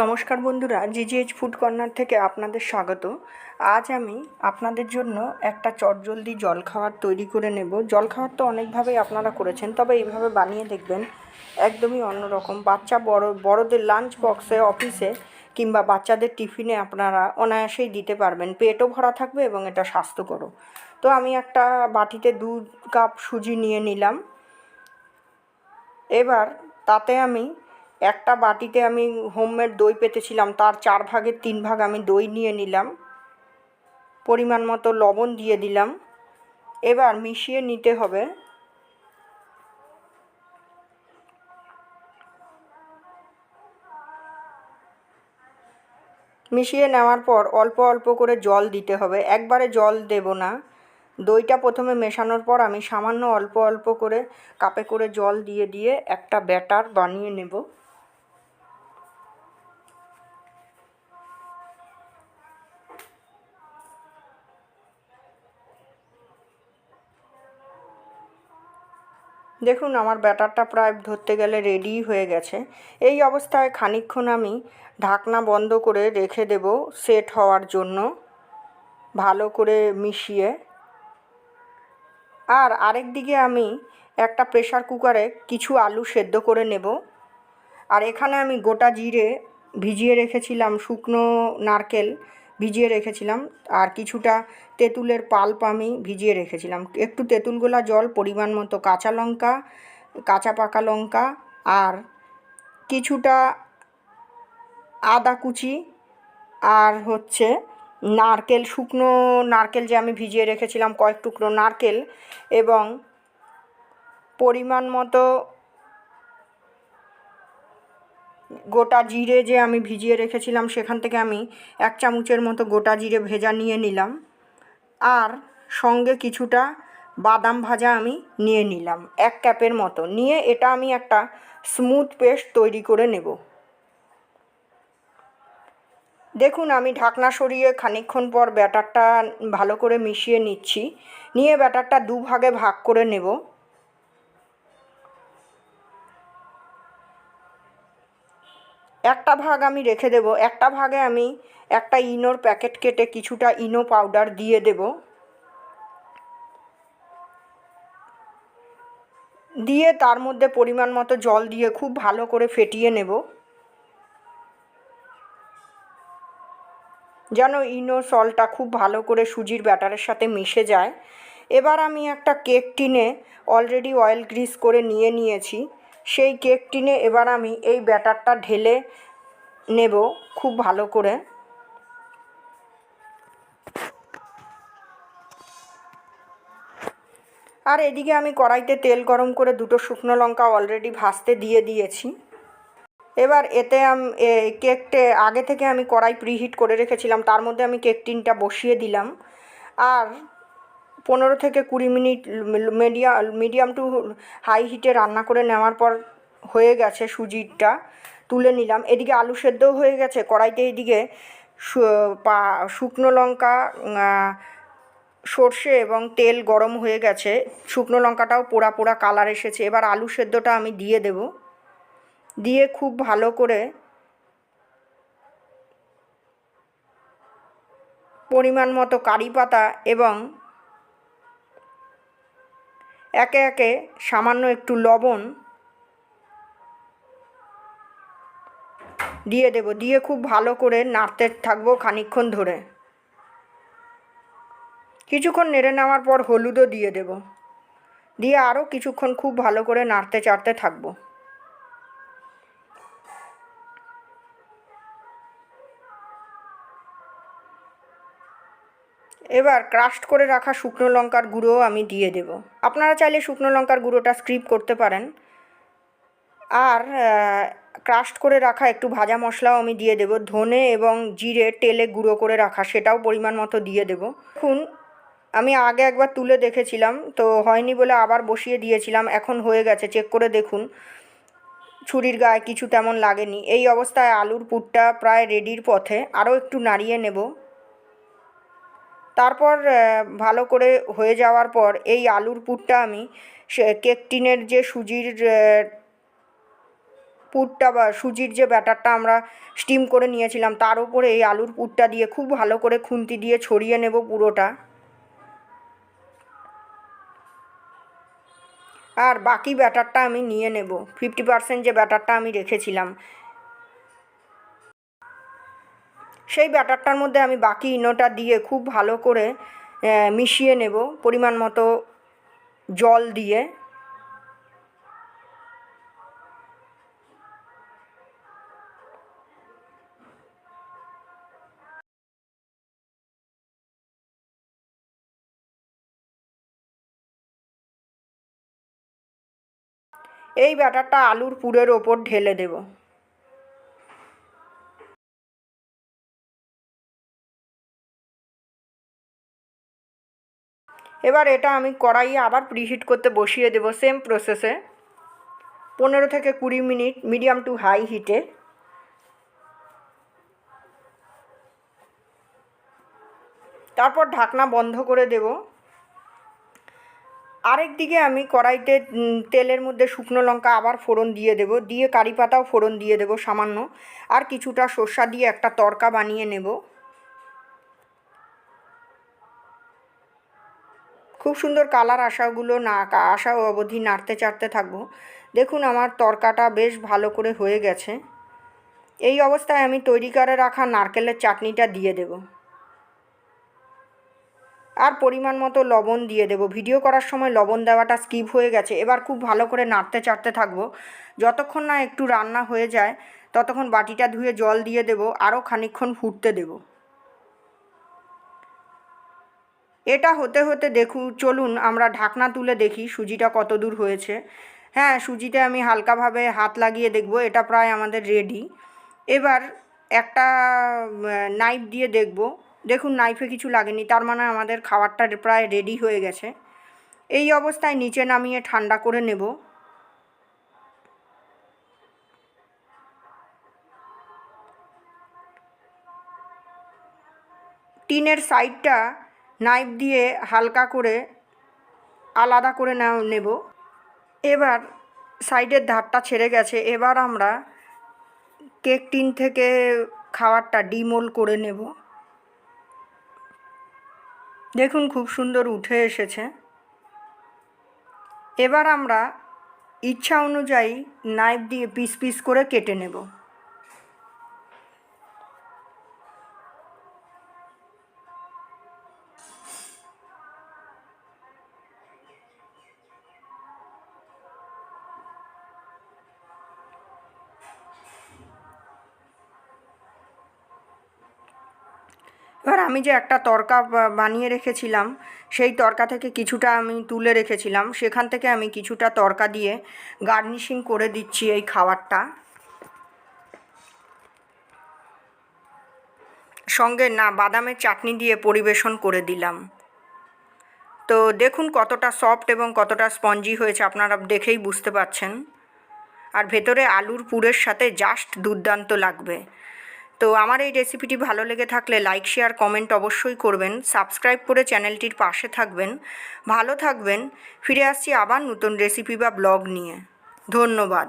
নমস্কার বন্ধুরা, জিজিএইচ food corner থেকে আপনাদের স্বাগত। আজ আমি আপনাদের জন্য একটা চটজলদি জলখাবার তৈরি করে নেব। জলখাবার তো অনেকভাবেই আপনারা করেছেন, তবে এইভাবে বানিয়ে দেখবেন একদমই অন্যরকম। বাচ্চা বড়, বড়দের লাঞ্চ বক্সে অফিসে কিংবা বাচ্চাদের টিফিনে আপনারা অনায়াসেই দিতে পারবেন। পেটও ভরা থাকবে এবং এটা স্বাস্থ্যকরও। তো আমি একটা বাটিতে দু কাপ সুজি নিয়ে নিলাম। এবার তাতে আমি একটা বাটিতে আমি হোমমেড দই পেতেছিলাম, তার চার ভাগের তিন ভাগ আমি দই নিয়ে নিলাম। পরিমাণ মতো লবণ দিয়ে দিলাম। এবার মিশিয়ে নিতে হবে। মিশিয়ে নেওয়ার পর অল্প অল্প করে জল দিতে হবে। একবারে জল দেব না। দইটা প্রথমে মেশানোর পর আমি সামান্য অল্প অল্প করে কাপে করে জল দিয়ে দিয়ে একটা ব্যাটার বানিয়ে নেব। দেখুন, আমার ব্যাটারটা প্রায় ধরতে গেলে রেডি হয়ে গেছে। এই অবস্থায় খানিকক্ষণ আমি ঢাকনা বন্ধ করে রেখে দেব সেট হওয়ার জন্য। ভালো করে মিশিয়ে। আর আরেক দিকে আমি একটা প্রেশার কুকারে কিছু আলু সেদ্ধ করে নেব। আর এখানে আমি গোটা জিরে ভিজিয়ে রেখেছিলাম শুকনো নারকেল। ভিজিয়ে রেখেছিলাম। আর কিছুটা তেঁতুলের পাল্প আমি ভিজিয়ে রেখেছিলাম। একটু তেঁতুল গোলা জল, পরিমাণ মতো কাঁচা লঙ্কা, কাঁচা পাকা লঙ্কা আর কিছুটা আদা কুচি আর হচ্ছে নারকেল, শুকনো নারকেল যে আমি ভিজিয়ে রেখেছিলাম কয়েক টুকরো নারকেল এবং পরিমাণ মতো গোটা জিরে যে আমি ভিজিয়ে রেখেছিলাম, সেখান থেকে আমি এক চামচের মতো গোটা জিরে ভেজা নিয়ে নিলাম। আর সঙ্গে কিছুটা বাদাম ভাজা আমি নিয়ে নিলাম, এক ক্যাপের মতো। নিয়ে এটা আমি একটা স্মুথ পেস্ট তৈরি করে নেব। দেখুন, আমি ঢাকনা সরিয়ে খানিকক্ষণ পর ব্যাটারটা ভালো করে মিশিয়ে নিচ্ছি। নিয়ে ব্যাটারটা দুভাগে ভাগ করে নেব। একটা ভাগ আমি রেখে দেব, একটা ভাগে আমি একটা ইনোর প্যাকেট কেটে কিছুটা ইনো পাউডার দিয়ে দেব। দিয়ে তার মধ্যে পরিমাণ মতো জল দিয়ে খুব ভালো করে ফেটিয়ে নেব। যেন ইনো সলটা খুব ভালো করে সুজির ব্যাটারের সাথে মিশে যায়। এবার আমি একটা কেক টিনে অলরেডি অয়েল গ্রিস করে নিয়ে নিয়েছি। সেই কেক টিনে এবার আমি এই ব্যাটারটা ঢেলে নেব খুব ভালো করে। আর এদিকে আমি কড়াইতে তেল গরম করে দুটো শুকনো লঙ্কা অলরেডি ভাজতে দিয়ে দিয়েছি। এবার এতে আমি কেকটে আগে থেকে আমি কড়াই প্রিহিট করে রেখেছিলাম, তার মধ্যে আমি কেক টিনটা বসিয়ে দিলাম। আর পনেরো থেকে কুড়ি minute medium medium to high হিটে রান্না করে নেওয়ার পর হয়ে গেছে সুজিটা তুলে নিলাম। এদিকে আলু সেদ্ধও হয়ে গেছে, কড়াইতে এদিকে শুকনো লঙ্কা সর্ষে এবং তেল গরম হয়ে গেছে। শুকনো লঙ্কাটাও পোড়া পোড়া কালার এসেছে। এবার আলু সেদ্ধটা আমি দিয়ে দেব। দিয়ে খুব ভালো করে পরিমাণ মতো কারি পাতা এবং একে একে সামান্য একটু লবণ দিয়ে দেব। দিয়ে খুব ভালো করে নাড়তে থাকব খানিক্ষণ ধরে। কিছুক্ষণ নেড়ে নেওয়ার পর হলুদও দিয়ে দেব। দিয়ে আরও কিছুক্ষণ খুব ভালো করে নাড়তে চাড়তে থাকব। এবার ক্রাস্ট করে রাখা শুকনো লঙ্কার গুঁড়োও আমি দিয়ে দেব। আপনারা চাইলে শুকনো লঙ্কার গুঁড়োটা স্ক্রিপ করতে পারেন। আর ক্রাস্ট করে রাখা একটু ভাজা মশলাও আমি দিয়ে দেব। ধনে এবং জিরে তেলে গুঁড়ো করে রাখা সেটাও পরিমাণ মতো দিয়ে দেব। দেখুন, আমি আগে একবার তুলে দেখেছিলাম, তো হয়নি বলে আবার বসিয়ে দিয়েছিলাম, এখন হয়ে গেছে। চেক করে দেখুন, ছুরির গায়ে কিছু তেমন লাগেনি। এই অবস্থায় আলুর পুরটা প্রায় রেডির পথে। আরও একটু নাড়িয়ে নেব। তারপর ভালো করে হয়ে যাওয়ার পর এই আলুর পুরটা আমি সে কেক টিনের যে সুজির পুরটা বা সুজির যে ব্যাটারটা আমরা স্টিম করে নিয়েছিলাম, তার উপরে এই আলুর পুরটা দিয়ে খুব ভালো করে খুন্তি দিয়ে ছড়িয়ে নেব পুরোটা। আর বাকি ব্যাটারটা আমি নিয়ে নেব। ফিফটি পার্সেন্ট যে ব্যাটারটা আমি রেখেছিলাম সেই ব্যাটারটার মধ্যে আমি বাকি ইনোটা দিয়ে খুব ভালো করে মিশিয়ে নেব পরিমাণ মতো জল দিয়ে। এই ব্যাটারটা আলুর পুরের ওপর ঢেলে দেব। এবার এটা আমি কড়াইয়ে আবার প্রিহিট করতে বসিয়ে দেব সেম প্রসেসে পনেরো থেকে কুড়ি মিনিট মিডিয়াম টু হাই হিটে তারপর ঢাকনা বন্ধ করে দেব। আরেক দিকে আমি কড়াইতে তেলের মধ্যে শুকনো লঙ্কা আবার ফোড়ন দিয়ে দেব। দিয়ে কারি পাতাও ফোড়ন দিয়ে দেব সামান্য। আর কিছুটা সর্ষা দিয়ে একটা তরকা বানিয়ে নেব। খুব সুন্দর কালার আসাগুলো না আসা অবধি নাড়তে চাড়তে থাকব। দেখুন আমার তরকাটা বেশ ভালো করে হয়ে গেছে। এই অবস্থায় আমি তৈরি করে রাখা নারকেলের চাটনিটা দিয়ে দেব। আর পরিমাণ মতো লবণ দিয়ে দেব। ভিডিও করার সময় লবণ দেওয়াটা স্কিপ হয়ে গেছে। এবার খুব ভালো করে নাড়তে চাড়তে থাকব। যতক্ষণ না একটু রান্না হয়ে যায়, ততক্ষণ বাটিটা ধুয়ে জল দিয়ে দেব। আরও খানিক্ষণ ফুটতে দেবো। এটা হতে হতে দেখু, চলুন আমরা ঢাকনা তুলে দেখি সুজিটা কত দূর হয়েছে। হ্যাঁ সুজিতে আমি হালকাভাবে হাত লাগিয়ে দেখব, এটা প্রায় আমাদের রেডি এবার একটা নাইফ দিয়ে দেখব। দেখুন নাইফে কিছু লাগেনি, তার মানে আমাদের খাবারটা প্রায় রেডি হয়ে গেছে। এই অবস্থায় নিচে নামিয়ে ঠান্ডা করে নেব। টিনের সাইডটা নাইফ দিয়ে হালকা করে আলাদা করে নেব। এবার সাইডের ধারটা ছেড়ে গেছে। এবার আমরা কেক টিন থেকে খাবারটা ডিমোল করে নেব। দেখুন খুব সুন্দর উঠে এসেছে। এবার আমরা ইচ্ছা অনুযায়ী নাইফ দিয়ে পিস পিস করে কেটে নেব। এবার আমি যে একটা তরকা বানিয়ে রেখেছিলাম, সেই তরকা থেকে কিছুটা আমি তুলে রেখেছিলাম, সেখান থেকে আমি কিছুটা তরকা দিয়ে গার্নিশিং করে দিচ্ছি এই খাবারটা। সঙ্গে না, বাদামের চাটনি দিয়ে পরিবেশন করে দিলাম। তো দেখুন কতটা সফট এবং কতটা স্পঞ্জি হয়েছে, আপনারা দেখেই বুঝতে পারছেন। আর ভেতরে আলুর পুরের সাথে জাস্ট দুর্দান্ত লাগবে। তো আমার এই রেসিপিটি ভালো লেগে থাকলে লাইক শেয়ার কমেন্ট অবশ্যই করবেন। সাবস্ক্রাইব করে চ্যানেলটির পাশে থাকবেন। ভালো থাকবেন। ফিরে আসছি আবার নতুন রেসিপি বা ব্লগ নিয়ে। ধন্যবাদ।